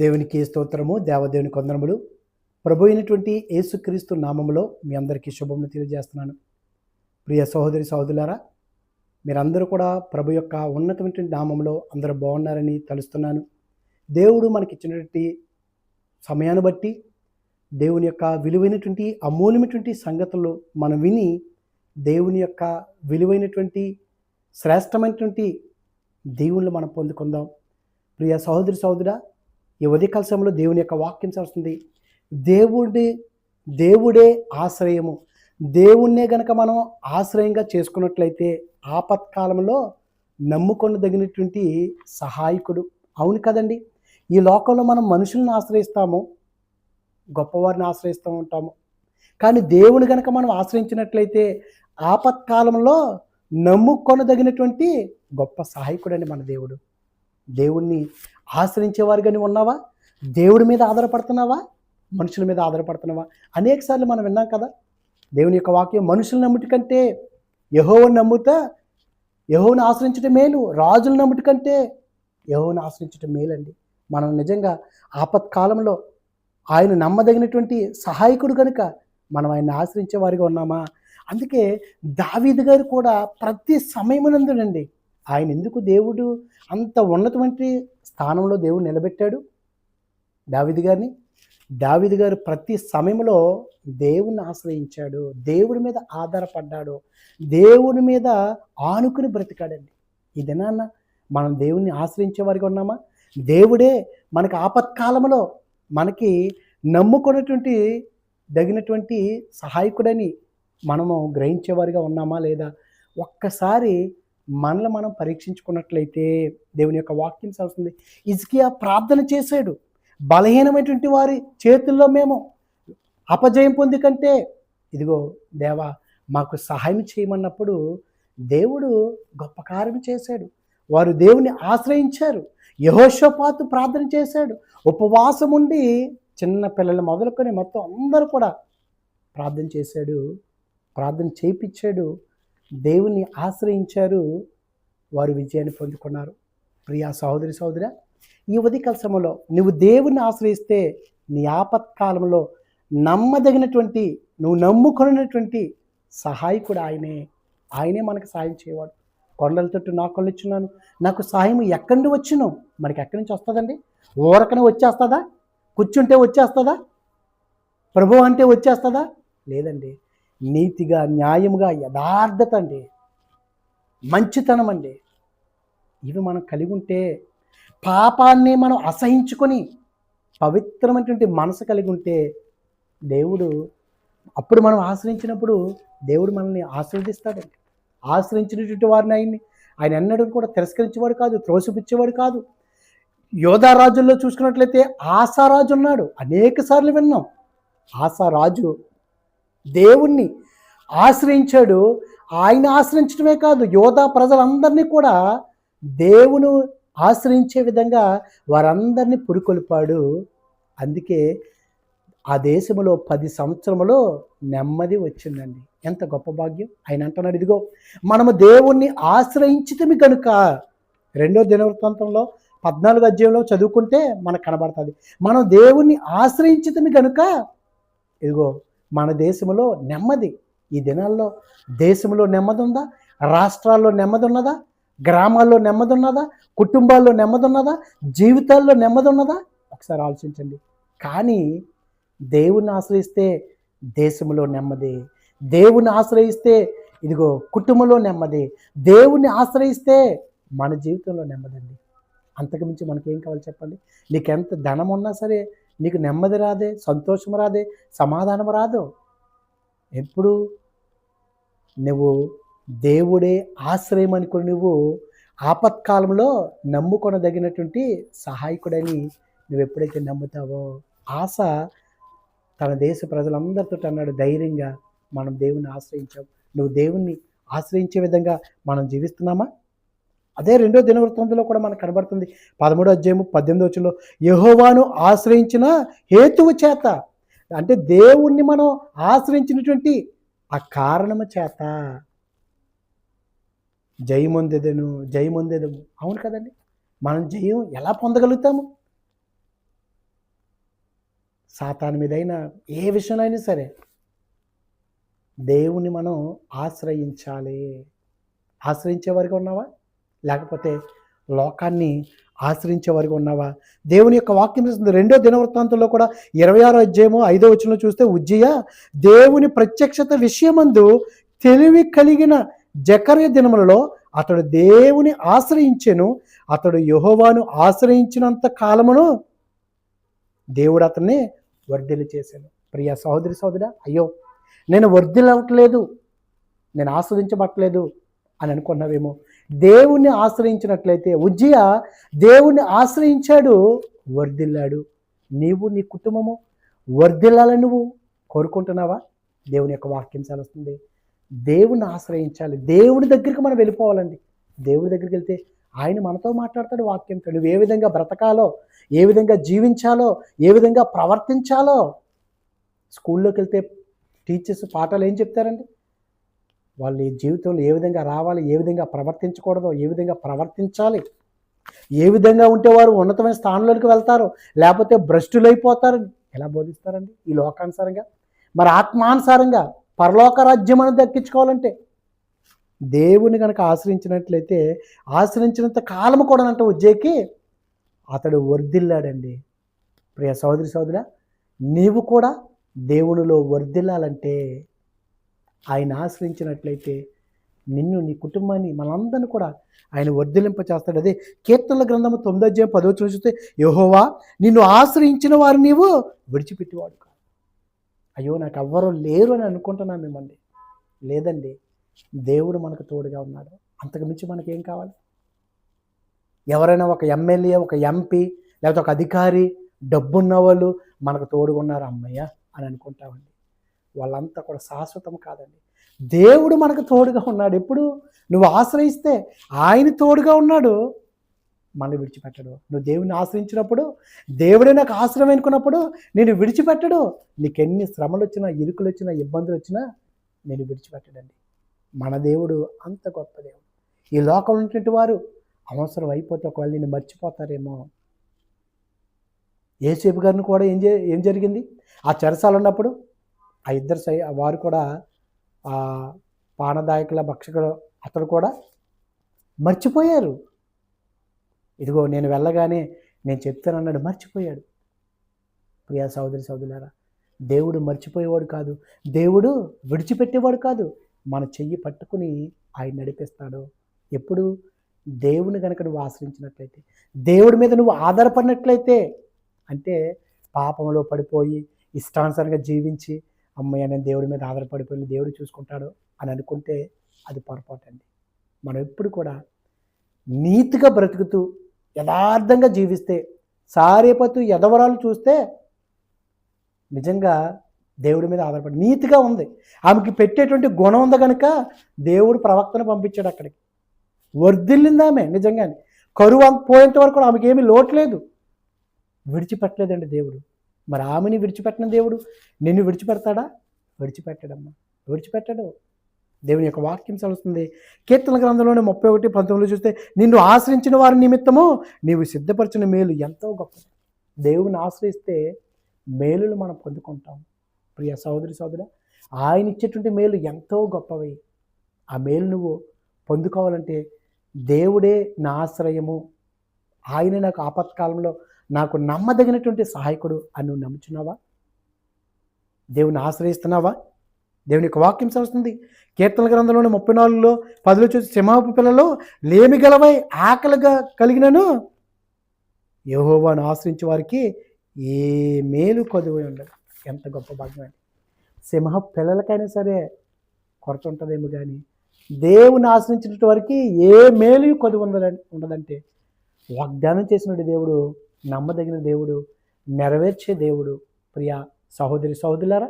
దేవునికి స్తోత్రము దేవదేవుని కొందరములు. ప్రభు అయినటువంటి యేసుక్రీస్తు నామములో మీ అందరికీ శుభములు తెలియజేస్తున్నాను. ప్రియ సహోదరి సహోదరులారా మీరందరూ కూడా ప్రభు యొక్క ఉన్నతమైనటువంటి నామంలో అందరూ బాగున్నారని తలుస్తున్నాను. దేవుడు మనకిచ్చినటువంటి సమయాన్ని బట్టి దేవుని యొక్క విలువైనటువంటి అమూల్యమైనటువంటి సంగతులు మనం విని దేవుని యొక్క విలువైనటువంటి శ్రేష్టమైనటువంటి దేవుళ్ళు మనం పొందుకుందాం. ప్రియ సహోదరి సహోదరా ఈ ఉదయకాల సమయంలో దేవుని యొక్క వాక్యం చేస్తుంది దేవుడి దేవుడే ఆశ్రయము. దేవుణ్ణే గనక మనం ఆశ్రయంగా చేసుకున్నట్లయితే ఆపత్కాలంలో నమ్ముకొనదగినటువంటి సహాయకుడు. అవును కదండి? ఈ లోకంలో మనం మనుషులను ఆశ్రయిస్తాము గొప్పవారిని ఆశ్రయిస్తూ ఉంటాము. కానీ దేవుని గనక మనం ఆశ్రయించినట్లయితే ఆపత్కాలంలో నమ్ముకొనదగినటువంటి గొప్ప సహాయకుడండి మన దేవుడు. దేవుణ్ణి ఆశ్రయించేవారుగాని ఉన్నావా? దేవుడి మీద ఆధారపడుతున్నావా? మనుషుల మీద ఆధారపడుతున్నావా? అనేక సార్లు మనం విన్నాం కదా దేవుని యొక్క వాక్యం మనుషులు నమ్ముటి కంటే యహోవని నమ్ముతా యహోని ఆశ్రయించటం మేలు రాజులు నమ్ముటి కంటే యహోని ఆశ్రయించడం మేలండి. మనం నిజంగా ఆపత్కాలంలో ఆయన నమ్మదగినటువంటి సహాయకుడు కనుక మనం ఆయన ఆశ్రయించే వారిగా ఉన్నామా? అందుకే దావీద్ గారు కూడా ప్రతి సమయమునందునండి ఆయన ఎందుకు దేవుడు అంత ఉన్నటువంటి స్థానంలో దేవుడు నిలబెట్టాడు? దావిది గారిని? దావిది గారు ప్రతి సమయంలో దేవుణ్ణి ఆశ్రయించాడు దేవుడి మీద ఆధారపడ్డాడు దేవుడి మీద ఆనుకుని బ్రతికాడండి. ఇది నాన్న మనం దేవుణ్ణి ఆశ్రయించే వారికి ఉన్నామా? దేవుడే మనకి ఆపత్కాలంలో మనకి నమ్ముకున్నటువంటి దగినటువంటి సహాయకుడని మనము గ్రహించేవారిగా ఉన్నామా లేదా? ఒక్కసారి మనల్ని మనం పరీక్షించుకున్నట్లయితే దేవుని యొక్క వాక్యం చదువుతుంది ఇజ్కియా ప్రార్థన చేశాడు. బలహీనమైనటువంటి వారి చేతుల్లో మేము అపజయం పొంది కంటే ఇదిగో దేవా మాకు సహాయం చేయమన్నప్పుడు దేవుడు గొప్ప కార్యం చేశాడు. వారు దేవుని ఆశ్రయించారు. యహోషపాతు ప్రార్థన చేశాడు. ఉపవాసం ఉండి చిన్న పిల్లలు మొదలుకొని మొత్తం అందరూ కూడా ప్రార్థన చేశాడు. ప్రార్థన చేయించాడు. దేవుణ్ణి ఆశ్రయించారు. వారు విజయాన్ని పొందుకున్నారు. ప్రియా సహోదరి సహోదర ఈ ఉదయకాల సమయంలో నువ్వు దేవుణ్ణి ఆశ్రయిస్తే నీ ఆపత్కాలంలో నమ్మదగినటువంటి నువ్వు నమ్ముకున్నటువంటి సహాయకుడు ఆయనే. ఆయనే మనకు సాయం చేయవాడు. కొండలతోటి నా కొండలు ఇచ్చున్నాను. నాకు సాయం ఎక్కడి నుండి వచ్చును మనకి ఎక్కడి నుంచి వస్తుందండి? ఊరకనే వచ్చేస్తుందా? కూర్చుంటే వచ్చేస్తుందా? ప్రభు అంటే వచ్చేస్తుందా? లేదండి. నీతిగా న్యాయముగా యథార్థత అండి మంచితనం అండి ఇవి మనం కలిగి ఉంటే పాపాన్ని మనం అసహించుకొని పవిత్రమైనటువంటి మనసు కలిగి ఉంటే దేవుడు అప్పుడు మనం ఆశ్రయించినప్పుడు దేవుడు మనల్ని ఆశీర్వదిస్తాడండి ఆశ్రయించినటువంటి వారిని ఆయన్ని ఆయన ఎన్నడూ కూడా తిరస్కరించేవాడు కాదు త్రోసిపుచ్చేవాడు కాదు. యోధారాజుల్లో చూసుకున్నట్లయితే ఆశారాజు ఉన్నాడు. అనేక సార్లు విన్నాం. ఆశారాజు దేవుణ్ణి ఆశ్రయించాడు. ఆయన ఆశ్రయించడమే కాదు యోధా ప్రజలందరినీ కూడా దేవును ఆశ్రయించే విధంగా వారందరినీ పురికొల్పాడు. అందుకే ఆ దేశంలో పది సంవత్సరములో నెమ్మది వచ్చిందండి. ఎంత గొప్ప భాగ్యం. ఆయన అంటున్నాడు ఇదిగో మనము దేవుణ్ణి ఆశ్రయించితమి కనుక రెండో దినవృత్తాంతంలో పద్నాలుగు అధ్యాయంలో చదువుకుంటే మనకు కనబడుతుంది. మనం దేవుణ్ణి ఆశ్రయించితమి కనుక ఇదిగో మన దేశంలో నెమ్మది. ఈ దినాల్లో దేశంలో నెమ్మది ఉందా రాష్ట్రాల్లో నెమ్మది ఉన్నదా గ్రామాల్లో నెమ్మది ఉన్నదా కుటుంబాల్లో నెమ్మది ఉన్నదా జీవితాల్లో నెమ్మది ఉన్నదా ఒకసారి ఆలోచించండి. కానీ దేవుని ఆశ్రయిస్తే దేశంలో నెమ్మది. దేవుని ఆశ్రయిస్తే ఇదిగో కుటుంబంలో నెమ్మది. దేవుణ్ణి ఆశ్రయిస్తే మన జీవితంలో నెమ్మదండి. అంతకుమించి మనకేం కావాలి చెప్పండి? నీకెంత ధనం ఉన్నా సరే నీకు నెమ్మది రాదే సంతోషం రాదే సమాధానం రాదు. ఎప్పుడు? నువ్వు దేవుడే ఆశ్రయం అనుకుని నువ్వు ఆపత్కాలంలో నమ్ముకొనదగినటువంటి సహాయకుడని నువ్వు ఎప్పుడైతే నమ్ముతావో ఆశ తన దేశ ప్రజలందరితో అన్నాడు ధైర్యంగా మనం దేవుణ్ణి ఆశ్రయించాం. నువ్వు దేవుణ్ణి ఆశ్రయించే విధంగా మనం జీవిస్తున్నామా? అదే రెండో దినవృత్తంలో కూడా మనకు కనబడుతుంది. పదమూడో అధ్యాయము పద్దెనిమిది వచ్చిలో యహోవాను ఆశ్రయించిన హేతువు చేత అంటే దేవుణ్ణి మనం ఆశ్రయించినటువంటి ఆ కారణము చేత జయమొందెదను జయమొందెదము. అవును కదండి. మనం జయం ఎలా పొందగలుగుతాము? సాతాను మీదైనా ఏ విషయంలో సరే దేవుణ్ణి మనం ఆశ్రయించాలి. ఆశ్రయించే వరకు ఉన్నావా? లేకపోతే లోకాన్ని ఆశ్రయించే వారికి ఉన్నావా? దేవుని యొక్క వాక్యం చేస్తుంది. రెండో దినవృత్తాంతంలో కూడా ఇరవై ఆరో అధ్యాయము ఐదో వచ్చిన చూస్తే ఉజ్జయ దేవుని ప్రత్యక్షత విషయమందు తెలివి కలిగిన జకర్య దినములలో అతడు దేవుని ఆశ్రయించెను అతడు యహోవాను ఆశ్రయించినంత కాలమును దేవుడు అతన్ని వర్ధిల్లు చేశాను ప్రియ సహోదరి సహోదరా అయ్యో నేను వర్ధిల్లవట్లేదు నేను ఆస్వాదించబట్టలేదు అని అనుకున్నావేమో. దేవుణ్ణి ఆశ్రయించినట్లయితే ఉజ్జయ దేవుణ్ణి ఆశ్రయించాడు వర్ధిల్లాడు. నీవు నీ కుటుంబము వర్ధిల్లాలని నువ్వు కోరుకుంటున్నావా? దేవుని యొక్క వాక్యం సెలవుస్తుంది. దేవుణ్ణి ఆశ్రయించాలి. దేవుడి దగ్గరికి మనం వెళ్ళిపోవాలండి. దేవుడి దగ్గరికి వెళ్తే ఆయన మనతో మాట్లాడతాడు వాక్యంతో నువ్వు ఏ విధంగా బ్రతకాలో ఏ విధంగా జీవించాలో ఏ విధంగా ప్రవర్తించాలో స్కూల్లోకి వెళ్తే టీచర్స్ పాఠాలు ఏం చెప్తారండి? వాళ్ళు జీవితంలో ఏ విధంగా రావాలి ఏ విధంగా ప్రవర్తించకూడదో ఏ విధంగా ప్రవర్తించాలి ఏ విధంగా ఉంటే వారు ఉన్నతమైన స్థానంలోకి వెళ్తారు లేకపోతే భ్రష్టులైపోతారు ఎలా బోధిస్తారండి ఈ లోకానుసారంగా? మరి ఆత్మానుసారంగా పరలోక రాజ్యం అనేది దక్కించుకోవాలంటే దేవుని కనుక ఆశ్రయించినట్లయితే ఆశ్రయించినంత కాలము కూడా అంటే ఉజ్జేకి అతడు వర్ధిల్లాడండి. ప్రియ సోదరి సోదర నీవు కూడా దేవునిలో వర్ధిల్లాలంటే ఆయన ఆశ్రయించినట్లయితే నిన్ను నీ కుటుంబాన్ని మనందరిని కూడా ఆయన వర్ధలింప చేస్తాడు అదే కీర్తనల గ్రంథము తొమ్మిదో అధ్యాయం పదో చూస్తే యహోవా నిన్ను ఆశ్రయించిన వారు నీవు విడిచిపెట్టేవాడు కాదు. అయ్యో నాకు ఎవ్వరూ లేరు అని అనుకుంటున్నాను మిమ్మల్ని. లేదండి దేవుడు మనకు తోడుగా ఉన్నాడు. అంతకు మించి మనకేం కావాలి? ఎవరైనా ఒక ఎమ్మెల్యే ఒక ఎంపీ లేకపోతే ఒక అధికారి డబ్బున్న వాళ్ళు మనకు తోడుగా ఉన్నారు అమ్మయ్య అని అనుకుంటామండి. వాళ్ళంతా కూడా శాశ్వతం కాదండి. దేవుడు మనకు తోడుగా ఉన్నాడు. ఎప్పుడు? నువ్వు ఆశ్రయిస్తే ఆయన తోడుగా ఉన్నాడు. మళ్ళీ విడిచిపెట్టడు. నువ్వు దేవుని ఆశ్రయించినప్పుడు దేవుడే నాకు ఆశ్రయం అనుకున్నప్పుడు నేను విడిచిపెట్టడు. నీకు ఎన్ని శ్రమలు వచ్చినా ఇరుకులు వచ్చినా ఇబ్బందులు వచ్చినా నేను విడిచిపెట్టడండి. మన దేవుడు అంత గొప్ప దేవుడు. ఈ లోకంలో ఉన్నటువంటి వారు అవసరం అయిపోతే ఒకవేళ నేను మర్చిపోతారేమో. ఏసేపు గారిని కూడా ఏం ఏం జరిగింది? ఆ చెరసాలు ఉన్నప్పుడు ఆ ఇద్దరు సై వారు కూడా ఆ పానదాయకుల భక్షకుడు అతడు కూడా మర్చిపోయారు. ఇదిగో నేను వెళ్ళగానే నేను చెప్తానన్నాడు మర్చిపోయాడు. ప్రియా సోదరి సోదరులారా దేవుడు మర్చిపోయేవాడు కాదు. దేవుడు విడిచిపెట్టేవాడు కాదు. మన చెయ్యి పట్టుకుని ఆయన నడిపిస్తాడు. ఎప్పుడు? దేవుని కనుక నువ్వు ఆశ్రయించినట్లయితే. దేవుడి మీద నువ్వు ఆధారపడినట్లయితే. అంటే పాపంలో పడిపోయి ఇష్టానుసారంగా జీవించి అమ్మయ్య నేను దేవుడి మీద ఆధారపడిపోయి దేవుడు చూసుకుంటాడు అని అనుకుంటే అది పొరపాటు అండి. మనం ఎప్పుడు కూడా నీతిగా బ్రతుకుతూ యథార్థంగా జీవిస్తే సారేపతు ఎదవరాలు చూస్తే నిజంగా దేవుడి మీద ఆధారపడి నీతిగా ఉంది. ఆమెకి పెట్టేటువంటి గుణం ఉంది కనుక దేవుడు ప్రవక్తను పంపించాడు అక్కడికి. వర్ధిల్లింది ఆమె నిజంగానే. కరువు అంత పోయేంత వరకు ఆమెకి ఏమీ లోటు లేదు. విడిచిపెట్టలేదండి దేవుడు. మరి ఆమెని విడిచిపెట్టిన దేవుడు నిన్ను విడిచిపెడతాడా? విడిచిపెట్టాడమ్మా. విడిచిపెట్టాడు. దేవుని యొక్క వాక్యం చదువుతుంది కీర్తన గ్రంథంలోనే ముప్పై ఒకటి పంతొమ్మిదిలో చూస్తే నిన్ను ఆశ్రయించిన వారి నిమిత్తము నీవు సిద్ధపరిచిన మేలు ఎంతో గొప్పది. దేవుని ఆశ్రయిస్తే మేలులు మనం పొందుకుంటాం. ప్రియ సహోదరి సోదర ఆయన ఇచ్చేటువంటి మేలు ఎంతో గొప్పవి. ఆ మేలు నువ్వు పొందుకోవాలంటే దేవుడే నా ఆశ్రయము. ఆయనే నాకు ఆపత్కాలంలో నాకు నమ్మదగినటువంటి సహాయకుడు అని నువ్వు నమ్ముచున్నావా? దేవుని ఆశ్రయిస్తున్నావా? దేవుని యొక్క వాక్యం చదువుతుంది. కీర్తన గ్రంథంలోని ముప్పై నాలుగులో పదిలో చూసి సింహపు పిల్లలో లేమి గలవై ఆకలిగా కలిగినను యహోవాను ఆశ్రయించే వారికి ఏ మేలు కొదువై ఉండదు. ఎంత గొప్ప భాగ్యం అండి సింహ పిల్లలకైనా సరే కొరత ఉంటుందేమో కానీ దేవుని ఆశ్రయించినటువంటి వారికి ఏ మేలు కొదువు ఉండదండి ఉండదంటే వాగ్దానం చేసినటువంటి దేవుడు నమ్మదగిన దేవుడు నెరవేర్చే దేవుడు ప్రియ సహోదరి సహోదరులారా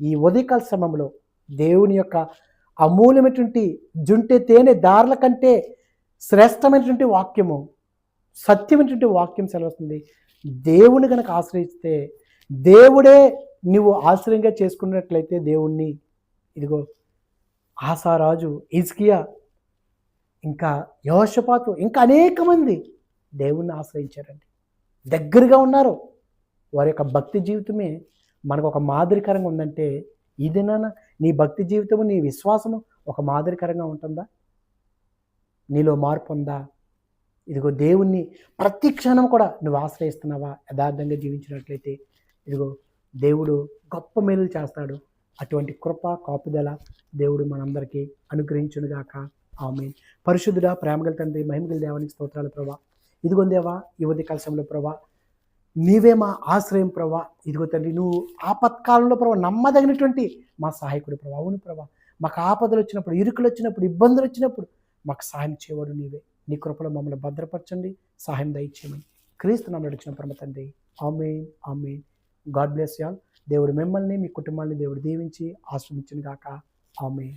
ఈ ఉదయకాల సమయంలో దేవుని యొక్క అమూల్యమైనటువంటి జుంటే తేనె దారుల కంటే శ్రేష్టమైనటువంటి వాక్యము సత్యమైనటువంటి వాక్యం సెలవుస్తుంది. దేవుని కనుక ఆశ్రయిస్తే దేవుడే నువ్వు ఆశ్రయంగా చేసుకున్నట్లయితే దేవుణ్ణి ఇదిగో ఆసారాజు ఇజ్కియా ఇంకా యోషపాతు ఇంకా అనేక మంది దేవుణ్ణి ఆశ్రయించారండి. దగ్గరగా ఉన్నారు. వారి యొక్క భక్తి జీవితమే మనకు ఒక మాదిరికరంగా ఉందంటే ఇదేనా? నీ భక్తి జీవితము నీ విశ్వాసము ఒక మాదిరికరంగా ఉంటుందా? నీలో మార్పు ఉందా? ఇదిగో దేవుణ్ణి ప్రతి క్షణం కూడా నువ్వు ఆశ్రయిస్తున్నావా? యథార్థంగా జీవించినట్లయితే ఇదిగో దేవుడు గొప్ప మేలు చేస్తాడు. అటువంటి కృప కాపుదల దేవుడు మనందరికీ అనుగ్రహించునుగాక. ఆమె పరిశుద్ధుడా ప్రేమగల తండ్రి మహిమగల దేవానికి స్తోత్రాలు ప్రభా. ఇదిగో దేవా ఈ ఉదయ కలశంలో ప్రభా నీవే మా ఆశ్రయం ప్రభా. ఇదిగో తండ్రి నువ్వు ఆపత్కాలంలో ప్రభా నమ్మదగినటువంటి మా సహాయకుడు ప్రభా. అవును ప్రభా మాకు ఆపదలు వచ్చినప్పుడు ఇరుకులు వచ్చినప్పుడు ఇబ్బందులు వచ్చినప్పుడు మాకు సహాయం చేయవాడు నీవే. నీ కృపలో మమ్మల్ని భద్రపరచండి సహాయం దయచేయమని క్రీస్తు నామములో నడిచిన పరమ తండ్రి. Amen amen. God bless y'all దేవుడు మిమ్మల్ని మీ కుటుంబాన్ని దేవుడు దీవించి ఆశ్రమించును గాక. ఆమెన్.